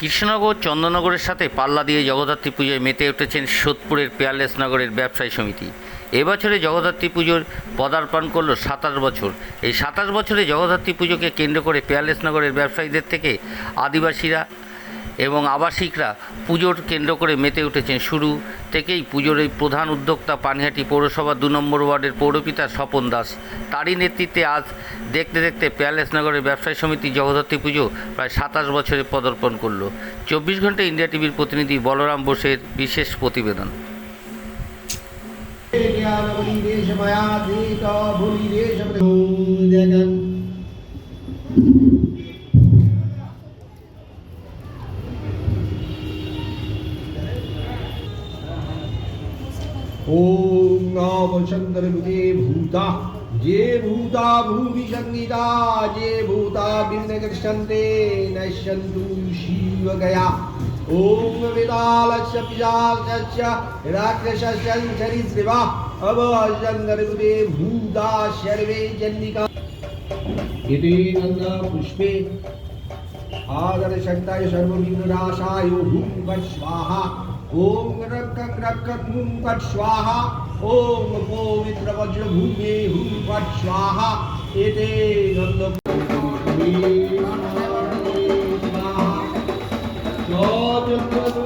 কৃষ্ণনগর, চন্দননগরের সাথে পাল্লা দিয়ে জগদ্ধাত্রী পুজোয় মেতে উঠেছেন সোদপুরের পেয়ারলেস নগরের ব্যবসায়ী সমিতি। এবছরে জগদ্ধাত্রী পুজোর পদার্পণ করল সাতাশ বছর। এই সাতাশ বছরে জগদ্ধাত্রী পুজোকে কেন্দ্র করে পেয়ারলেস নগরের ব্যবসায়ীদের থেকে আদিবাসীরা এবং আবাসিকরা পুজোর কেন্দ্র করে মেতে উঠেছেন। শুরু থেকেই পুজোর এই প্রধান উদ্যোক্তা পানিহাটি পৌরসভা দু নম্বর ওয়ার্ডের পৌরপিতা স্বপন দাস। তারই নেতৃত্বে আজ দেখতে দেখতে পেয়ারলেস নগরের ব্যবসায়ী সমিতি জগদ্ধাত্রী পুজো প্রায় সাতাশ বছরে পদার্পণ করল। চব্বিশ ঘণ্টা ইন্ডিয়া টিভির প্রতিনিধি বলরাম বোসের বিশেষ প্রতিবেদন। ॐ नवशङ्करभुते भूता ये भूता भूमिसंहिता ये भूता विघ्नकृष्यन्ते नश्यन्तु शिवगया ॐ वेदालस्य पिशाचस्य राक्षसस्य चरित्रिवा अवशङ्करभुते भूता सर्वे जन्निका इति गन्धपुष्पे आदरशक्ताय सर्वविघ्ननाशाय हुं वत् स्वाहा ॐ रक्कं रक्कं हुं ওম পবিত্র বজ্র ভূমি হুম স্বাহা এতে গন্ধ জয়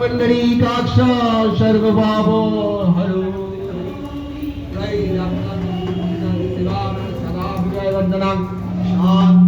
मंडलीकाक्ष सर्वभाव हरो वंदनं शान्ति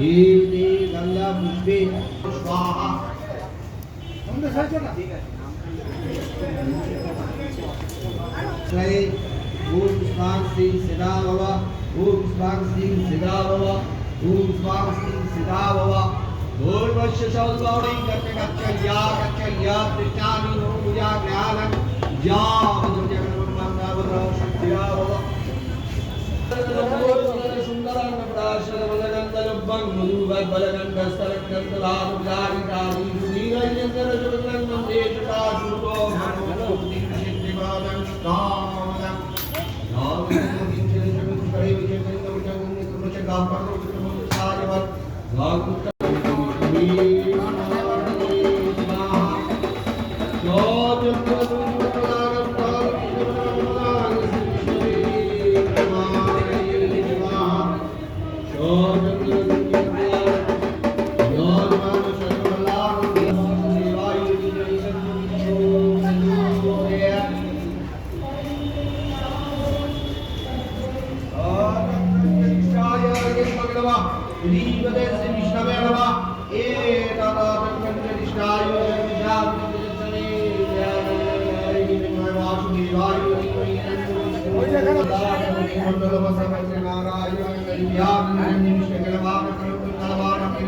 జీవిని గల్ల ముద్ది స్వాహ ఓం స్వాం శ్రీ సదా భవ ఓం స్వాం శ్రీ సదా భవ ఓం స్వాం శ్రీ సదా భవ గోర్వశ శౌద్భౌరీ కచ్చ కచ్చ యా కచ్చ యా కృష్ణాని నో పూజా జ్ఞానం యా భద్రం జగన్ మందా భద్రం సత్యా భవ సుందరం ప్రాశ భద్ర ربا مذوبا بلدا بسرا نندلا داری داری دینا دین شدیوادن کامنا نام دیتے جبن کرے بھی جبن تو मंडलीकाक्ष सर्वभाव हरो वंदनं शांति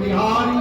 नारायण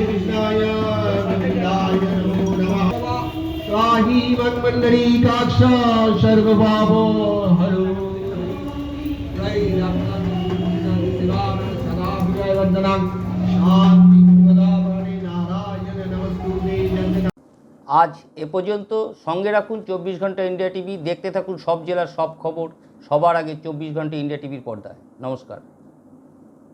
नमस्ते जय আজ এ পর্যন্ত সঙ্গে রাখুন চব্বিশ ঘন্টা ইন্ডিয়া টিভি দেখতে থাকুন সব জেলার সব খবর সবার আগে চব্বিশ ঘন্টা ইন্ডিয়া টিভির পর্দায় নমস্কার